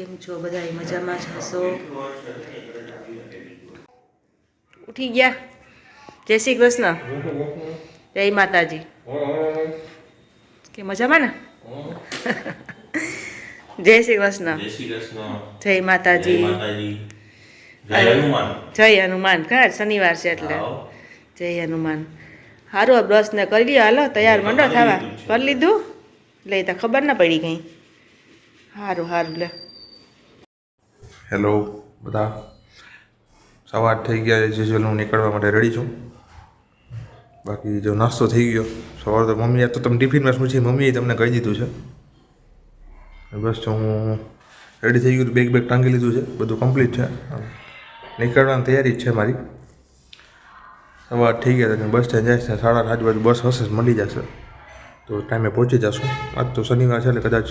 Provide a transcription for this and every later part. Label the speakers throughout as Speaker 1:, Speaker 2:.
Speaker 1: કેમ છો? બધા મજામાં જ હશો? ઉઠી ગયા. જય શ્રી કૃષ્ણ. જય માતાજી. કે મજામાં ને? જય શ્રી કૃષ્ણ.
Speaker 2: જય
Speaker 1: માતાજી.
Speaker 2: જય હનુમાન.
Speaker 1: ખરા શનિવાર છે એટલે. જય હનુમાન. સારું આ બ્રશ ને કરી લ્યો. હાલો તૈયાર મંડો થવા કરી લીધું? એટલે તો ખબર ના પડી કઈ. સારું સારું લે.
Speaker 3: હેલો બધા? સવાર થઈ ગયા છે જે હું નીકળવા માટે રેડી છું. બાકી જો નાસ્તો થઈ ગયો, સવાર તો મમ્મી તો તમે ટિફિનમાં શું છે? મમ્મીએ તમને કહી દીધું છે. બસ જો હું રેડી થઈ ગયું બેગ બેગ ટાંગી લીધું છે. બધું કમ્પ્લીટ છે. નીકળવાની તૈયારી જ છે મારી. સવાર થઈ ગયા તો બસ સ્ટેન્ડ જાય છે. સાડા આઠ બાજુ બસ હશે, મળી જશે. તો ટાઈમે પહોંચી જશું. આજ તો શનિવાર છે એટલે કદાચ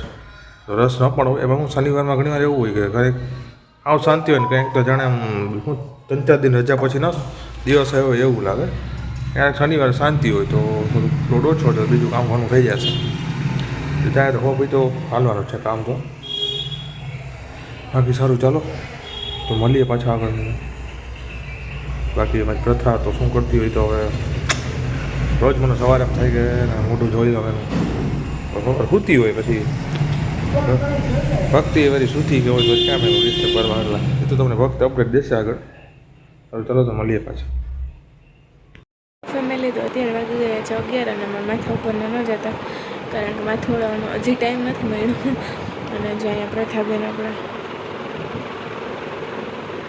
Speaker 3: રસ ન પણ એમાં હું શનિવારમાં ઘણીવાર એવું હોય કે ઘરે આવ શાંતિ હોય ને કંઈક તો જાણે શું ત્રણ ચાર દિન રજા પછી ન દિવસ આવ્યો એવું લાગે. ક્યારેક શનિવારે શાંતિ હોય તો થોડુંક લોડ ઓછો તો બીજું કામ ઘણું થઈ જશે ત્યારે તો હો ભાઈ તો હાલવાનું છે કામ તો. બાકી સારું ચાલો. તો મળીએ પાછા આગળ. બાકી એમાં પ્રથા તો શું કરતી હોય તો હવે રોજ મને સવારે થઈ ને મોઢું જોઈ હવે ખબર સૂતી હોય પછી. ભક્તિ એ વળી સૂતી ગયો હોય તો ક્યાં ડિસ્ટર્બ કરવા એટલા એ તો તમને ભક્ત અપડેટ દેશે આગળ. હવે ચલો તો મળીએ પાછા.
Speaker 4: ફેમિલી તો અત્યારે વાગી ગયા છે અગિયાર અને મારા માથા ઉપર ન જતા, કારણ કે માથું ઉડાવવાનો હજી ટાઈમ નથી મળ્યો. અને જો અહીંયા પ્રથાબેન આપણા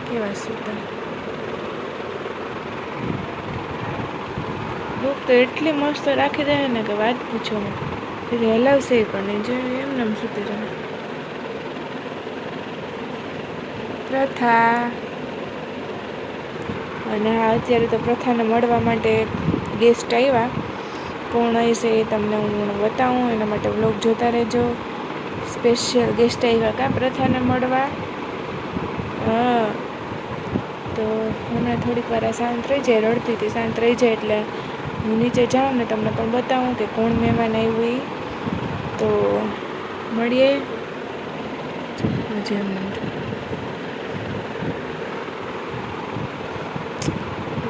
Speaker 4: કેવા સૂતા બુક તો એટલી મસ્ત રાખી દે ને કે વાત પૂછો હલાવશે પણ જો એમ સૂતી રહે. પ્રથા. અને હા, અત્યારે તો પ્રથાને મળવા માટે ગેસ્ટ આવ્યા. કોણ હશે એ તમને હું બતાવું, એના માટે વ્લોગ જોતા રહેજો. સ્પેશિયલ ગેસ્ટ આવ્યા કાં પ્રથાને મળવા? હા. તો હમણાં થોડીક વાર શાંત રહી જાય, રડતી હતી, શાંત રહી જાય એટલે હું નીચે જાઉં ને તમને પણ બતાવું કે કોણ મહેમાન આવ્યું એ તો મળીએ. હજી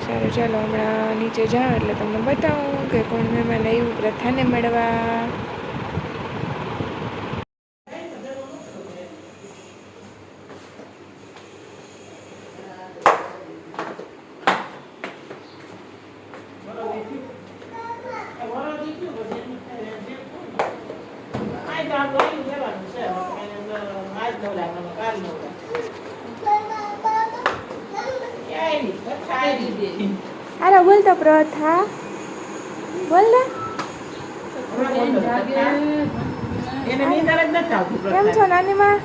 Speaker 4: સારું, ચાલો હમણાં નીચે જાઉં એટલે તમને બતાવું કે કોણ મહેમાન આવ્યું પ્રથાને મળવા. અરે બોલ તો પ્રથા. બોલ ને. કેમ છો નાની માં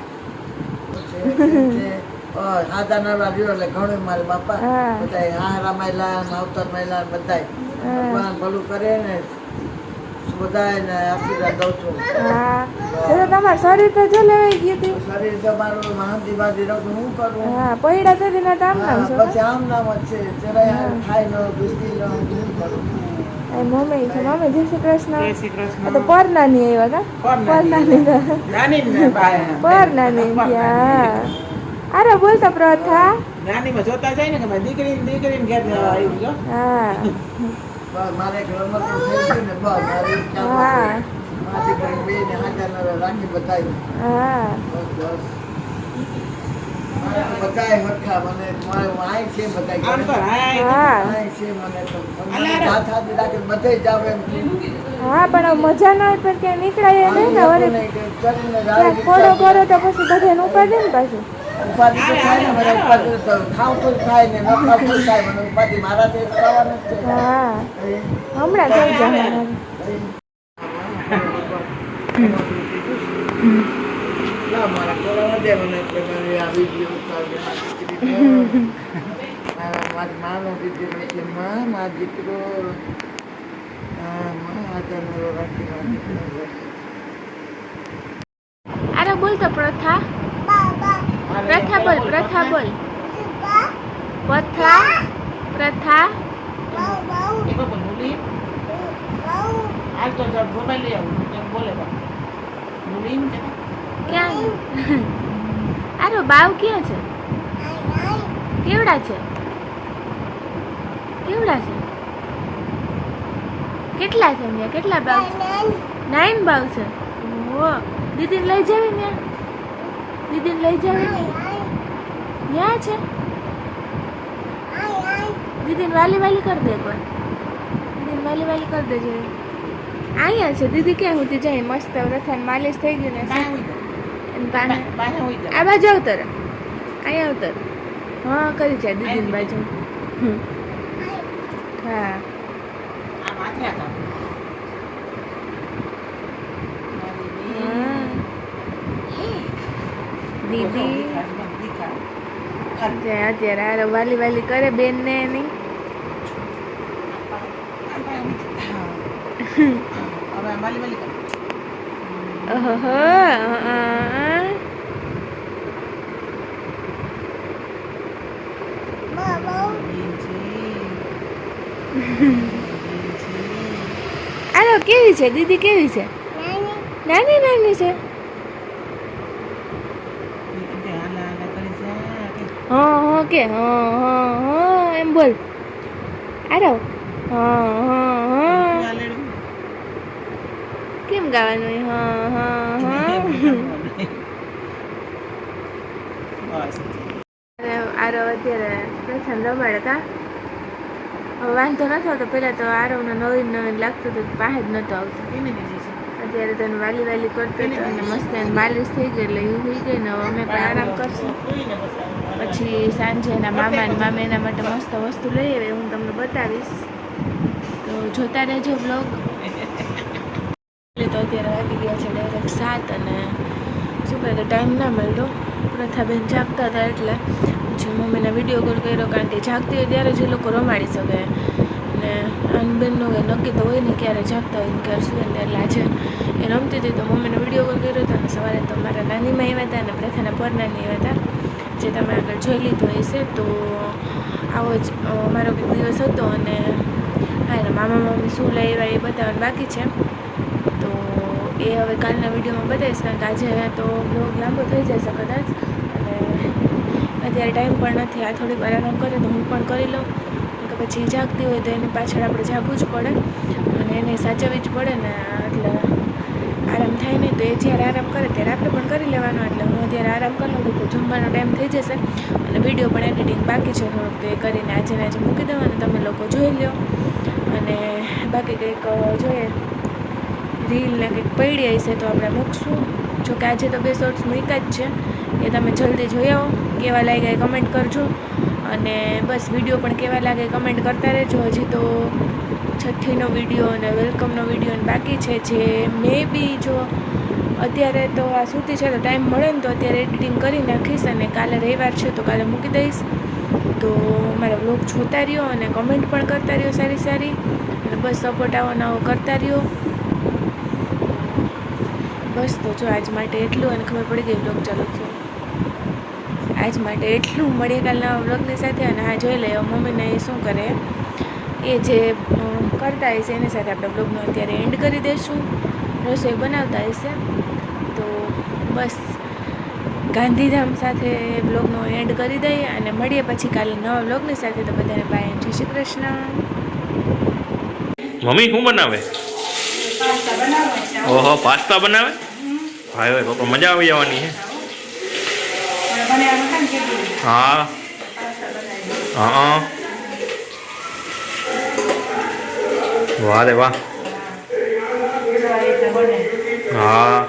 Speaker 5: આદા નળવા રહ્યો એટલે ઘણું મારા બાપા. બધા હારા મહિલા માવતર મહિલા બધા ભગવાન ભલું કરે ને બધાને આશીર્વાદ દઉં છું.
Speaker 4: હા. તો તમારું શરીર તો જો લેવાઈ ગયું હતું.
Speaker 5: શરીર તો મારું મહાંતી બાજી રહું હું કરું?
Speaker 4: હા પૈડા તો તેના તામ નામ
Speaker 5: હા, પછી આમ નામ જ છે. જરાય ખાઈ લો દૂધી લો હું કરું?
Speaker 4: મમ્મી છે મમ્મી જય શ્રી કૃષ્ણ. આ તો પર નાની આવ્યા કા પર નાની
Speaker 5: નાની
Speaker 4: પર નાની અરે બોલ તો પ્રથા.
Speaker 6: નાનીમાં જોતા જાય ને કે દીકરી દીકરી ઘેર આવી ગયો.
Speaker 4: હા.
Speaker 5: મારે એક થઈ ગયું ને બસ મારે
Speaker 4: હા
Speaker 5: મારી દીકરી બે ને હાજર રાખી બતાવી.
Speaker 4: હા.
Speaker 5: બસ બસ. મારે તો મને મારે આય છે બધાય
Speaker 6: આમ તો
Speaker 5: આય. છે મને તો. બધે એમ.
Speaker 4: હા પણ મજા ના હોય પણ ક્યાં નીકળાય નહીં ને ક્યાંક ફોડો કરો તો પછી બધે ઉપાડે ને પાછું.
Speaker 5: ઉપાધિ તો થાય ને મને ઉપાધિ તો થાય ને ન ખાવ થાય મને ઉપાધિ મારાથી ખાવાનું જ છે.
Speaker 4: હા હમણાં થઈ જાય
Speaker 5: ના મારા કોળા વધે મને એટલે મને આ વીડિયો ઉતારજે મારી મારા મારી માનો દીકરો એટલે માં મારા દીકરો. હા માં રાખી મારા
Speaker 4: અરે બોલ પ્રથા. પ્રથા બોલ પ્રથા બોલ. પ્રથા પ્રથા. ક્યાં? આરો બાવ ક્યાં છે? કેવડા છે? કેવડા છે? કેટલા છે ત્યાં કેટલા બાવ છે? નાઇન બાવ છે? દીદી દીદીને લઈ જાવી ને દીદીને લઈ જાવી ને ત્યાં છે. દીદીને વાલી વાલી કરી દે પણ. દીદીને વાલી વાલી કરી દેજે. અહીંયા છે. દીદી ક્યાં સુધી જાય? મસ્ત રથાને માલિશ થઈ ગઈ ને
Speaker 6: જાય
Speaker 4: આ બાજુ આવતર અહીંયા આવતર હા કરી જાય દીદીની બાજુ. હા. દીદી અત્યારે હારે વાલી વાલી કરે બેન ને એની આલો કેવી છે? દીદી કેવી છે? નાની નાની છે? હા હા કે હા હા હા એમ બોલ. આરો હા હા હા. કેમ ગાવાનું? હા હા હા. આરો- અત્યારે પ્રથમ રમાડતા કા? વાંધો નતો આવતો પહેલાં તો આરવને નવીન નવીન લાગતું હતું પાસે જ નહોતો આવતો. અત્યારે તને વાલી વાલી કરતો હતો અને મસ્ત એને માલિશ થઈ ગઈ એટલે એવું થઈ ગઈ ને હવે અમે પણ આરામ કરશું. પછી સાંજે એના મામા ને મામા એના માટે મસ્ત વસ્તુ લઈ આવે હું તમને બતાવીશ. તો જોતા રહેજો બ્લોગ એટલે તો અત્યારે વાગી ગયા છે ડાયરેક્ટ સાત અને શું કહે ટાઈમ ના મળ્યો. પ્રથાબેન જાગતા હતા એટલે પછી મમ્મીને વીડિયો કોલ કર્યો કારણ કે જાગતી હોય ત્યારે જ એ લોકો રમાડી શકે. અને આનબેનનું કંઈ નક્કી તો હોય ને ક્યારે જાગતા હોય ને ક્યારે સુવે ને એટલે એ રમતી હતી તો મમ્મીને વીડિયો કોલ કર્યો હતો અને સવારે તો મારા નાનીમાં આવ્યા હતા અને પ્રથાના પરનાની આવ્યા હતા. જે તમે આગળ જોઈ લીધો હશે તો આવો જ મારો કંઈક દિવસ હતો અને હા, એના મામા, મમ્મી શું લાવ્યા એ બતાવવાનું બાકી છે. તો એ હવે કાલના વિડીયોમાં બતાવીશ કારણ કે આજે તો બ્લોગ લાંબો થઈ જશે કદાચ. અને અત્યારે ટાઈમ પણ નથી. આ થોડીક વાર આરામ કરે તો હું પણ કરી લઉં. પછી જાગતી હોય તો એની પાછળ આપણે જાગવું જ પડે અને એને સાચવવી જ પડે ને, એટલે આરામ થાય નહીં. તો એ જ્યારે આરામ કરે ત્યારે આપણે પણ કરી લેવાનો. એટલે હું અત્યારે આરામ કરી લઉં તો જમવાનો ટાઈમ થઈ જશે અને વીડિયો પણ એડિટિંગ બાકી છે. થોડુંક તો એ કરીને આજે ને આજે મૂકી દેવાનું. તમે લોકો જોઈ લો અને બાકી કંઈક જોઈએ, રીલ ને કંઈક પડી હશે તો આપણે મૂકશું. જો કે આજે તો બે શોર્ટ્સ મૂક્યા જ છે. એ તમે જલ્દી જોઈ આવો. કેવા લાગ્યા એ કમેન્ટ કરજો. અને બસ વીડિયો પણ કેવા લાગે કમેન્ટ કરતા રહેજો. હજી તો છઠ્ઠીનો વીડિયો અને વેલકમનો વીડિયો બાકી છે જે મે બી જો અત્યારે તો આ સૂતી છે તો ટાઈમ મળે ને તો અત્યારે એડિટિંગ કરી નાખીશ અને કાલે રવિવાર છે તો કાલે મૂકી દઈશ. તો મારા બ્લોગ જોતા રહ્યો અને કમેન્ટ પણ કરતા રહ્યો સારી સારી. અને બસ સપોર્ટ આવો નવો કરતા રહ્યો. બસ તો જો આજ માટે એટલું અને ખબર પડી ગઈ બ્લોગ ચાલુ છે આજ માટે એટલું મળીએ કાલના વ્લોગની સાથે અને આ જોઈ લઈએ મમ્મીને એ શું કરે? એ જે કરતા હશે એની સાથે આપણે વ્લોગનો અત્યારે એન્ડ કરી દઈશું. રસોઈ બનાવતા હશે. તો બસ ગાંધીધામ સાથે બ્લોગનો એન્ડ કરી દઈએ અને મળીએ પછી કાલે નવા બ્લોગની સાથે. તો બધાને બાય જય શ્રી કૃષ્ણ.
Speaker 2: મમ્મી શું બનાવે? ઓહો પાસ્તા બનાવે? ભાઈ ભાઈ પપ્પા મજા આવી જવાની છે હા. હા. વાહ રે વાહ. હા.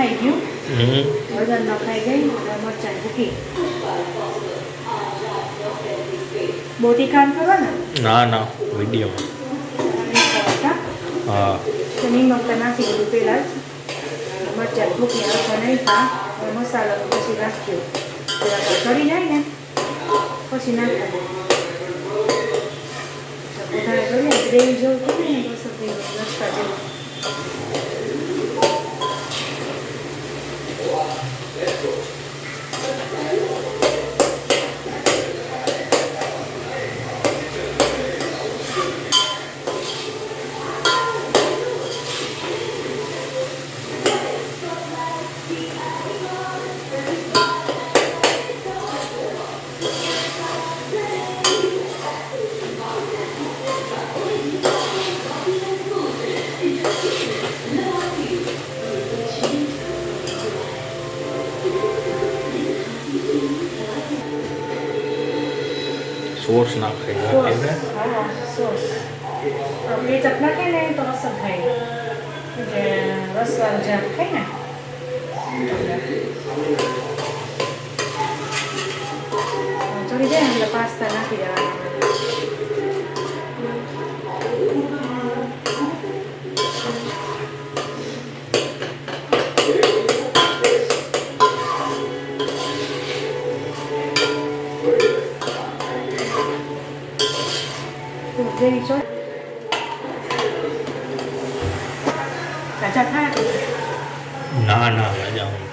Speaker 2: હમ
Speaker 7: ગયું.
Speaker 2: વજન ન ખાઈ ગઈ મરચાં ભૂકી બહુ તીખામ કરો ને?
Speaker 7: ના ના વિડીયોમાં હા.
Speaker 2: તો નિમક નાખી દીધું પહેલાં જ. મરચાં ભૂકી આવતા નાખ્યા. મસાલો પછી નાખ્યો પેલા ચડી જાય ને પછી નાખવાનું વધારે કરીએ. ગ્રેવી જેવું કરીએ ને બસ લસકા જેવું. ecco. કેચઅપ નાખે ને તો અસર થાય કે રસવાળું જેમ ખાય ને ચડી જાય ને એટલે પાસ્તા ગ્રેવી છો
Speaker 7: ના ના રાજા આવતી